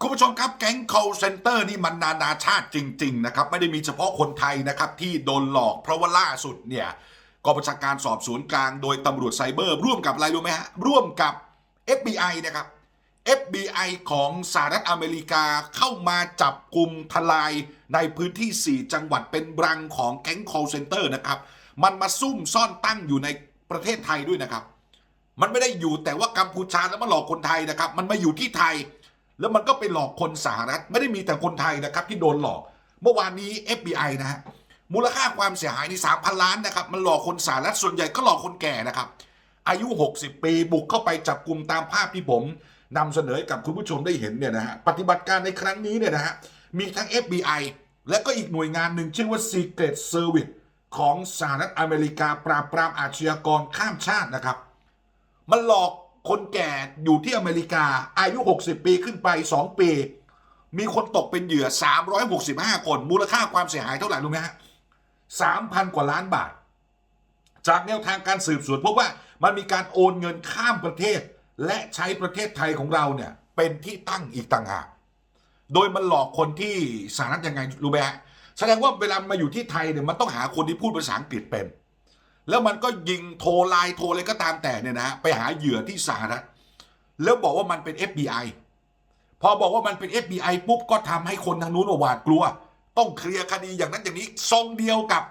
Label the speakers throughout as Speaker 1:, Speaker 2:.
Speaker 1: คุณผู้ชมครับแก๊ง call center นี่มันนานาชาติจริง ๆ นะครับ ไม่ได้มีเฉพาะคนไทยนะครับ ที่โดนหลอกเพราะว่าล่าสุดเนี่ยกองบัญชาการสอบสวนกลางโดยตำรวจไซเบอร์ ร่วมกับอะไรรู้ไหมฮะร่วมกับ FBI นะครับ FBI ของสหรัฐอเมริกาเข้ามาจับกลุ่มทลายในพื้นที่ 4 จังหวัดเป็นรังของแก๊ง call center นะครับ มันมาซุ่มซ่อนตั้งอยู่ในประเทศไทยด้วยนะครับ มันไม่ได้อยู่แต่ว่ากัมพูชาแล้วมาหลอกคนไทยนะครับ มันมาอยู่ที่ไทย แล้วมันก็ไปหลอกคนสหรัฐไม่ได้มีแต่คนไทยนะครับที่โดนหลอก เมื่อวานนี้ FBI นะฮะมูลค่าความเสียหายในสามพันล้านนะครับมันหลอกคนสหรัฐส่วนใหญ่ก็หลอกคนแก่นะครับอายุ 60 ปีบุกเข้าไปจับกลุ่มตามภาพที่ผมนำเสนอให้กับคุณผู้ชมได้เห็นเนี่ยนะฮะปฏิบัติการในครั้งนี้เนี่ยนะฮะมีทั้ง FBI และก็อีกหน่วยงานหนึ่งชื่อว่า Secret Service ของสหรัฐอเมริกาปราบปรามอาชญากรข้ามชาตินะครับ มันหลอก คนแก่อยู่ที่อเมริกา อายุ 60 ปีขึ้นไป 2 ปี มีคนตกเป็นเหยื่อ 365 คน มูลค่าความเสียหายเท่าไหร่รู้ไหมฮะ3,000กว่าล้านบาท จากแนวทางการสืบสวนพบว่ามันมีการโอนเงินข้ามประเทศ และใช้ประเทศไทยของเราเนี่ย เป็นที่ตั้งอีกต่างหากโดยมันหลอกคนที่สหรัฐยังไงรู้ไหมฮะแสดงว่าเวลามาอยู่ที่ไทยเนี่ยมันต้องหาคนที่พูดภาษาอังกฤษเป็น แล้วมันก็ยิงโทรไลน์โทรอะไรก็ตามแต่เนี่ยนะฮะไปหาเหยื่อที่สหรัฐแล้วบอกว่ามันเป็น FBI พอบอกว่ามันเป็น FBI ปุ๊บก็ทำให้คนทางนู้นหวาดกลัว ต้องเคลียร์คดีอย่างนั้นอย่างนี้ทรงเดียวกับ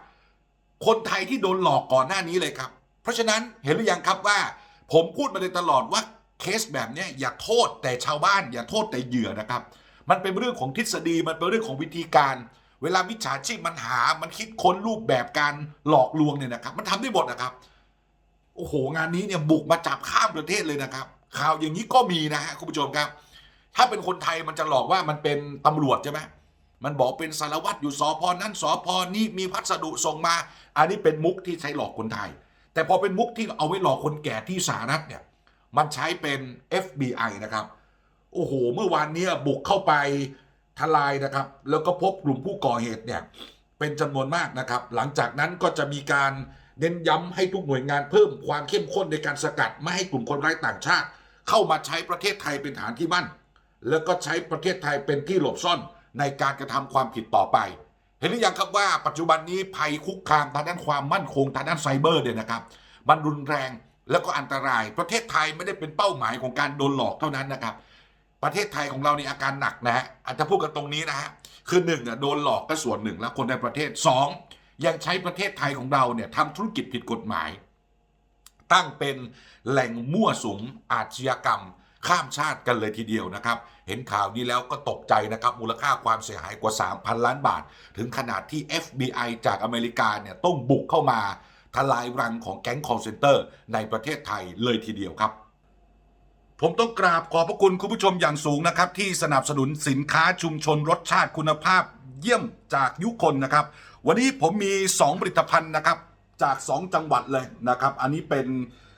Speaker 1: คนไทยที่โดนหลอกก่อนหน้านี้เลยครับ เพราะฉะนั้นเห็นหรือยังครับว่า ผมพูดมาโดยตลอดว่าเคสแบบนี้อย่าโทษแต่ชาวบ้าน อย่าโทษแต่เหยื่อนะครับ มันเป็นเรื่องของทฤษฎีมันเป็นเรื่องของวิธีการ เวลามิจฉาชีพมันหา มันคิดค้นรูปแบบการหลอกลวงเนี่ยนะครับ มันทำได้หมดนะครับ โอ้โห งานนี้เนี่ยบุกมาจับข้ามประเทศเลยนะครับ ข่าวอย่างนี้ก็มีนะฮะคุณผู้ชมครับ ถ้าเป็นคนไทยมันจะหลอกว่ามันเป็นตำรวจใช่ไหมมันบอกเป็นสารวัตรอยู่สพนั้นสพนี้มีพัสดุส่งมา อันนี้เป็นมุกที่ใช้หลอกคนไทย แต่พอเป็นมุกที่เอาไว้หลอกคนแก่ที่สหรัฐเนี่ย มันใช้เป็น FBI นะครับ โอ้โห เมื่อวานเนี้ยบุกเข้าไป ทลายนะครับ แล้วก็พบกลุ่มผู้ก่อเหตุเนี่ยเป็นจำนวนมากนะครับ หลังจากนั้นก็จะมีการเน้นย้ำให้ทุกหน่วยงานเพิ่มความเข้มข้นในการสกัดไม่ให้กลุ่มคนร้ายต่างชาติ เข้ามาใช้ประเทศไทยเป็นฐานที่มั่น แล้วก็ใช้ประเทศไทยเป็นที่หลบซ่อนในการกระทำความผิดต่อไป เห็นหรือยังครับว่าปัจจุบันนี้ภัยคุกคามทางด้านความมั่นคงทางด้านไซเบอร์เนี่ยนะครับมันรุนแรงแล้วก็อันตราย ประเทศไทยไม่ได้เป็นเป้าหมายของการโดนหลอกเท่านั้นนะครับ ประเทศไทยของเราเนี่ยอาการหนักนะฮะอาจจะพูดกันตรงนี้นะฮะคือหนึ่งเนี่ยโดนหลอกก็ส่วนหนึ่งแล้วคนในประเทศสองยังใช้ประเทศไทยของเราเนี่ยทำธุรกิจผิดกฎหมาย ตั้งเป็นแหล่งมั่วสุมอาชญากรรม ข้ามชาติกันเลยทีเดียวนะครับ เห็นข่าวนี้แล้วก็ตกใจนะครับ มูลค่าความเสียหายกว่า 3,000 ล้านบาท ถึงขนาดที่ FBI จากอเมริกาเนี่ยต้องบุกเข้ามาทลายรังของแก๊งคอ l เซนเตอร์ในประเทศไทยเลยทีเดียวครับ ผมต้องกราบขอบพระคุณคุณผู้ชมอย่างสูงนะครับ ที่สนับสนุนสินค้าชุมชนรสชาติคุณภาพเยี่ยมจากยุคนนะครับ วันนี้ผมมี 2 ผลิตภัณฑ์นะครับ จาก 2 จังหวัดเลยนะครับ อันนี้เป็น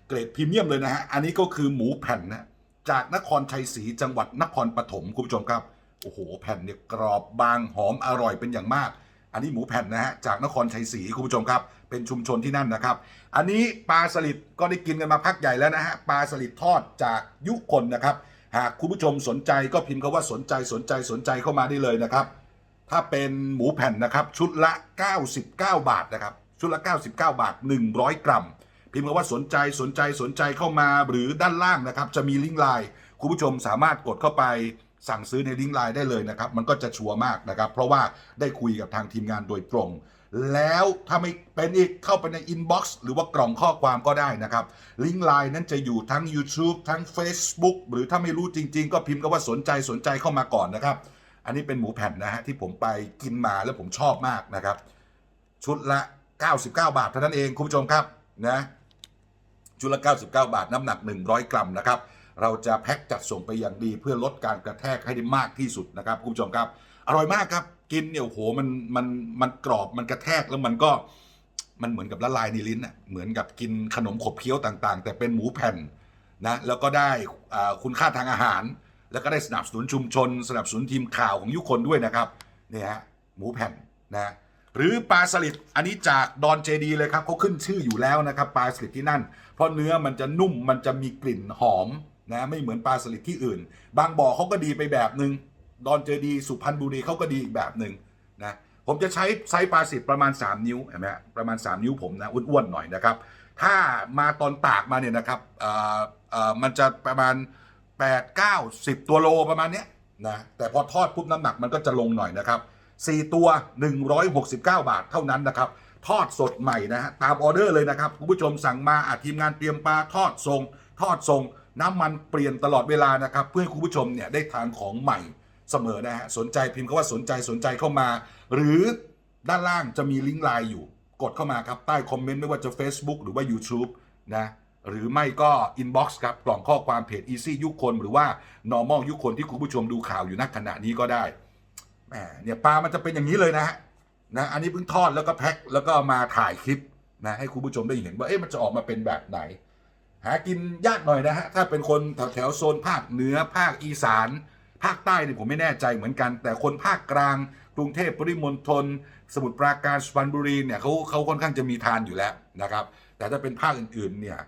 Speaker 1: เกรดพรีเมียมเลยนะฮะอันนี้ก็คือหมูแผ่นนะจากนครชัยศรีจังหวัดนครปฐมคุณผู้ชมครับโอ้โหแผ่นเนี่ยกรอบบางหอมอร่อยเป็นอย่างมาก อันนี้หมูแผ่นนะฮะจากนครชัยศรีคุณผู้ชมครับ เป็นชุมชนที่นั่นนะครับ อันนี้ปลาสลิดก็ได้กินกันมาพักใหญ่แล้วนะฮะปลาสลิดทอดจากยุคนนะครับ หากคุณผู้ชมสนใจก็พิมพ์คำว่าสนใจสนใจสนใจเข้ามาได้เลยนะครับ ถ้าเป็นหมูแผ่นนะครับ ชุดละ 99 บาทนะครับ ชุดละ 99 บาท 100 กรัม พิมพ์คำว่าสนใจสนใจสนใจเข้ามาหรือด้านล่างนะครับ จะมีลิงก์ไลน์คุณผู้ชมสามารถกดเข้าไป สั่งซื้อในลิงก์ไลน์ได้เลยนะครับ มันก็จะชัวร์มากนะครับ เพราะว่าได้คุยกับทางทีมงานโดยตรง แล้วถ้าไม่เป็นอีกเข้าไปในอินบ็อกซ์หรือว่ากล่องข้อความก็ได้นะครับ ลิงก์ไลน์นั้นจะอยู่ทั้ง YouTube ทั้ง Facebook หรือถ้าไม่รู้จริง ๆ ก็พิมพ์คำว่าสนใจสนใจเข้ามาก่อนนะครับ อันนี้เป็นหมูแผ่นนะฮะที่ผมไปกินมาแล้วผมชอบมากนะครับ ชุดละ 99 บาทเท่านั้นเองคุณผู้ชมครับนะชุดละ 99 บาทน้ำหนัก 100 กรัมนะครับ เราจะแพ็คจัดส่งไปอย่างดี เพื่อลดการกระแทกให้ได้มากที่สุดนะครับคุณผู้ชมครับอร่อยมากครับ กินเนี่ยโอ้โหมันมันมันกรอบมันกระแทกแล้วมันก็มันเหมือนกับละลายในลิ้นน่ะเหมือนกับกินขนมขบเคี้ยวต่างๆ แต่เป็นหมูแผ่นนะแล้วก็ได้อ่าคุณค่าทางอาหาร แล้วก็ได้สนับสนุนชุมชน สนับสนุนทีมข่าวของยุคนด้วยนะครับเนี่ยฮะหมูแผ่นนะหรือปลาสลิดอันนี้จากดอนเจดีเลยครับเขาขึ้นชื่ออยู่แล้วนะครับปลาสลิดที่นั่น เพราะเนื้อมันจะนุ่มมันจะมีกลิ่นหอม นะไม่เหมือนปลาสลิดที่อื่น บางบ่อเขาก็ดีไปแบบหนึงดอนเจดีสุพรรณบุรีเขาก็ดีอีกแบบหนึ่งนะผมจะใช้ไซส์ปลาสิบประมาณ 3 นิ้วเห็นไหมฮะประมาณ 3 นิ้วผมนะอ้วนๆหน่อยนะครับ ถ้ามาตอนตากมาเนี่ยนะครับมันจะประมาณ 8 9 10 ตัวโลประมาณเนี้ยนะแต่พอทอดปุ๊บน้ำหนักมันก็จะลงหน่อยนะครับ 4 ตัว 169 บาทเท่านั้นนะครับทอดสดใหม่นะฮะตามออเดอร์เลยนะครับคุณผู้ชมสั่งมาอาทีมงานเตรียมปลาทอดทรง ทอดทรง น้ำมันเปลี่ยนตลอดเวลานะครับ เพื่อให้คุณผู้ชมเนี่ยได้ทานของใหม่เสมอนะฮะสนใจพิมพ์คำว่าสนใจสนใจเข้ามา หรือด้านล่างจะมีลิงก์ไลน์อยู่ กดเข้ามาครับ ใต้คอมเมนต์ไม่ว่าจะ Facebook หรือว่า YouTube นะหรือไม่ก็ Inbox ครับ กล่องข้อความเพจ Easy ยุคคน หรือว่า Normal ยุคคนที่คุณผู้ชมดูข่าวอยู่ณขณะนี้ก็ได้แหมเนี่ยปลามันจะเป็นอย่างนี้เลยนะฮะนะอันนี้เพิ่งทอดแล้วก็แพ็คแล้วก็มาถ่ายคลิปนะให้คุณผู้ชมได้เห็นว่าเอ๊ะมันจะออกมาเป็นแบบไหน หากินยากหน่อยนะฮะ ถ้าเป็นคนแถวแถวโซนภาคเหนือภาคอีสาน ภาคใต้เนี่ยผมไม่แน่ใจเหมือนกัน แต่คนภาคกลาง กรุงเทพปริมณฑลสมุทรปราการสุพรรณบุรีเนี่ยเขาเขาค่อนข้างจะมีทานอยู่แล้วนะครับ แต่ถ้าเป็นภาคอื่นๆเนี่ย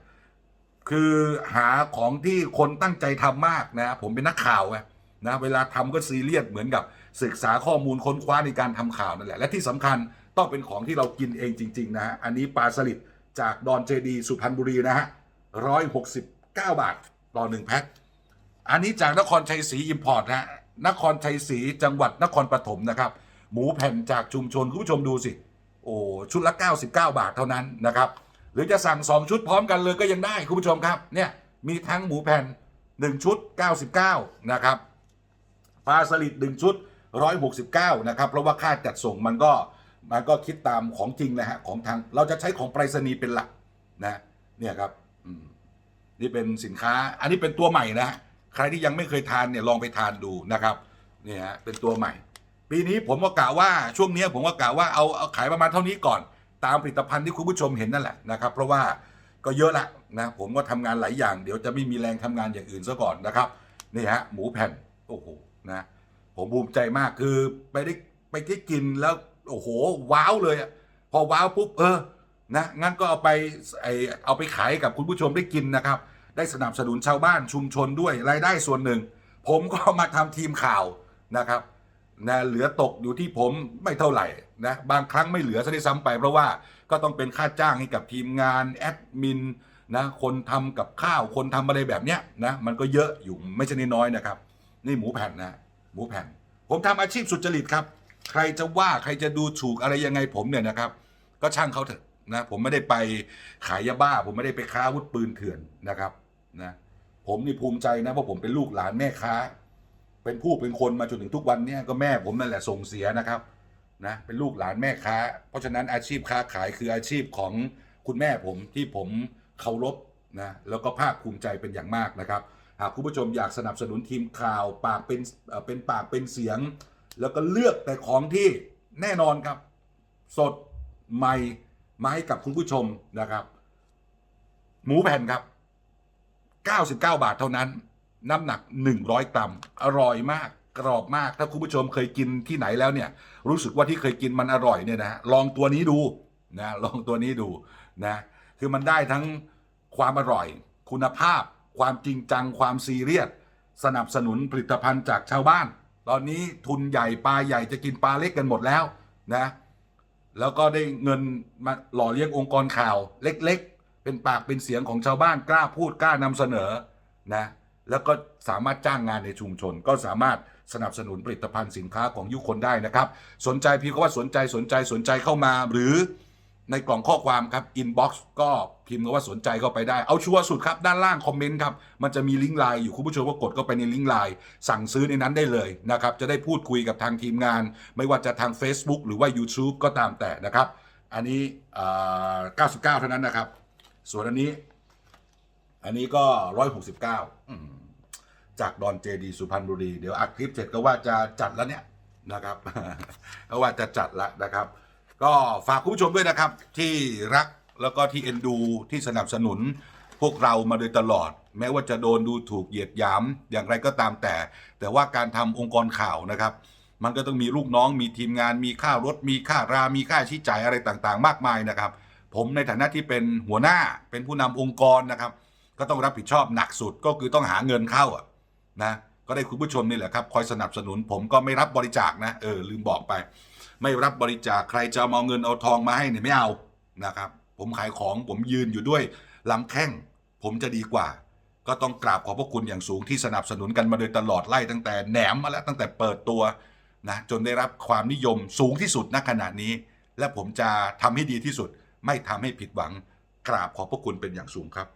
Speaker 1: คือหาของที่คนตั้งใจทำมากนะ ผมเป็นนักข่าวไงนะเวลาทำก็ซีเรียสเหมือนกับศึกษาข้อมูลค้นคว้าในการทำข่าวนั่นแหละ และที่สำคัญต้องเป็นของที่เรากินเองจริง ๆ นะฮะอันนี้ปลาสลิดจากดอนเจดีย์สุพรรณบุรีนะฮะ ร้อยหกสิบเก้าบาท ต่อหนึ่งแพ็ค อันนี้จากนครชัยศรีอิมพอร์ตฮะนครชัยศรีจังหวัดนครปฐมนะครับ หมูแผ่นจากชุมชน คุณผู้ชมดูสิ โอ้ ชุดละ 99 บาทเท่านั้นนะครับ หรือจะสั่ง 2 ชุดพร้อมกันเลยก็ยังได้ คุณผู้ชมครับ เนี่ยมีทั้งหมูแผ่น 1 ชุด 99 นะครับ ปลาสลิด 1 ชุด 169 นะครับ เพราะว่าค่าจัดส่งมันก็มันก็คิดตามของจริงเลยฮะของทางเราจะใช้ของไปรษณีย์เป็นหลักนะเนี่ยครับ อืมนี่เป็นสินค้า อันนี้เป็นตัวใหม่นะ ใครที่ยังไม่เคยทานเนี่ยลองไปทานดูนะครับเนี่ยฮะเป็นตัวใหม่ ปีนี้ผมก็กะว่าช่วงนี้ผมก็กะว่าเอาเอาขายประมาณเท่านี้ก่อน ตามผลิตภัณฑ์ที่คุณผู้ชมเห็นนั่นแหละนะครับ เพราะว่าก็เยอะละนะผมก็ทำงานหลายอย่าง เดี๋ยวจะไม่มีแรงทำงานอย่างอื่นซะก่อนนะครับนี่ฮะหมูแผ่นโอ้โหนะผมภูมิใจมากคือไปได้ไปได้กินแล้วโอ้โหว้าวเลยอะพอว้าวปุ๊บเออ นะงั้นก็เอาไปไอเอาไปขายกับคุณผู้ชมได้กินนะครับ ได้สนับสนุนชาวบ้านชุมชนด้วยรายได้ส่วนหนึ่ง ผมก็มาทำทีมข่าวนะครับนะเหลือตกอยู่ที่ผมไม่เท่าไหร่นะบางครั้งไม่เหลือซะด้วยซ้ำไป เพราะว่าก็ต้องเป็นค่าจ้างให้กับทีมงานแอดมินนะคนทำกับข้าวคนทำอะไรแบบเนี้ยนะมันก็เยอะอยู่ไม่ใช่น้อยนะครับ นี่หมูแผ่นนะ หมูแผ่น ผมทำอาชีพสุจริตครับ ใครจะว่าใครจะดูถูกอะไรยังไงผมเนี่ยนะครับ ก็ช่างเขาเถอะ นะผมไม่ได้ไปขายยาบ้า ผมไม่ได้ไปค้าอาวุธปืนเถื่อนนะครับนะผมนี่ภูมิใจนะเพราะผมเป็นลูกหลานแม่ค้า เป็นผู้เป็นคนมาจนถึงทุกวันเนี้ก็แม่ผมนั่นแหละส่งเสียนะครับนะเป็นลูกหลานแม่ค้า เพราะฉะนั้นอาชีพค้าขายคืออาชีพของคุณแม่ผมที่ผมเคารพนะแล้วก็ภาคภูมิใจเป็นอย่างมากนะครับหากคุณผู้ชมอยากสนับสนุนทีมข่าวปากเป็นเป็นปากเป็นเสียง แล้วก็เลือกแต่ของที่แน่นอนครับ สดใหม่ มาให้กับคุณผู้ชมนะครับ หมูแผ่นครับ 99 บาทเท่านั้น น้ำหนัก 100 กรัม อร่อยมากกรอบมาก ถ้าคุณผู้ชมเคยกินที่ไหนแล้วเนี่ย รู้สึกว่าที่เคยกินมันอร่อยเนี่ยนะลองตัวนี้ดูนะลองตัวนี้ดูนะคือมันได้ทั้งความอร่อย คุณภาพ ความจริงจัง ความซีเรียสสนับสนุนผลิตภัณฑ์จากชาวบ้าน ตอนนี้ทุนใหญ่ปลาใหญ่จะกินปลาเล็กกันหมดแล้วนะ แล้วก็ได้เงินมาหล่อเลี้ยงองค์กรข่าวเล็ก ๆ เป็นปากเป็นเสียงของชาวบ้านกล้าพูดกล้านำเสนอนะแล้วก็สามารถจ้างงานในชุมชน ก็สามารถสนับสนุนผลิตภัณฑ์สินค้าของยุคนได้นะครับ สนใจพี่ก็ว่าสนใจสนใจสนใจเข้ามาหรือ ในกล่องข้อความครับ inbox ก็พิมพ์ว่าสนใจเข้าไปได้ เอาชัวร์สุดครับ ด้านล่างคอมเมนต์ครับ มันจะมีลิงก์ไลน์อยู่คุณผู้ชมก็กดเข้าไปในลิงก์ไลน์สั่งซื้อในนั้นได้เลยนะครับ จะได้พูดคุยกับทางทีมงาน ไม่ว่าจะทาง Facebook หรือว่า YouTube ก็ตามแต่นะครับ อันนี้อ่า99 เท่านั้นนะครับ ส่วนอันนี้ อันนี้ก็ 169 จากดอนเจดีสุพรรณบุรี เดี๋ยวอัดคลิปเสร็จก็ว่าจะจัดแล้วเนี่ยนะครับก็ว่าจะจัดละนะครับ ก็ฝากคุณผู้ชมด้วยนะครับ ที่รักแล้วก็ที่เอ็นดูที่สนับสนุน พวกเรามาโดยตลอด แม้ว่าจะโดนดูถูกเหยียดหยามอย่างไรก็ตามแต่ แต่ว่าการทำองค์กรข่าวนะครับ มันก็ต้องมีลูกน้องมีทีมงานมีค่ารถ มีค่ารา มีค่าใช้จ่ายอะไรต่างๆ มากมายนะครับ ผมในฐานะที่เป็นหัวหน้าเป็นผู้นำองค์กรนะครับ ก็ต้องรับผิดชอบหนักสุดก็คือต้องหาเงินเข้าอะนะก็ได้คุณผู้ชมนี่แหละครับ คอยสนับสนุนผมก็ไม่รับบริจาคนะเออลืมบอกไป ไม่รับบริจาคใครจะมาเอาเงินเอาทองมาให้เนี่ยไม่เอานะครับ ผมขายของผมยืนอยู่ด้วยลำแข้งผมจะดีกว่า ก็ต้องกราบขอบพระคุณอย่างสูงที่สนับสนุนกันมาโดยตลอดไล่ตั้งแต่แหนมมาแล้วตั้งแต่เปิดตัวนะจนได้รับความนิยมสูงที่สุดณขณะนี้ และผมจะทำให้ดีที่สุด ไม่ทำให้ผิดหวัง กราบขอบพระคุณเป็นอย่างสูงครับ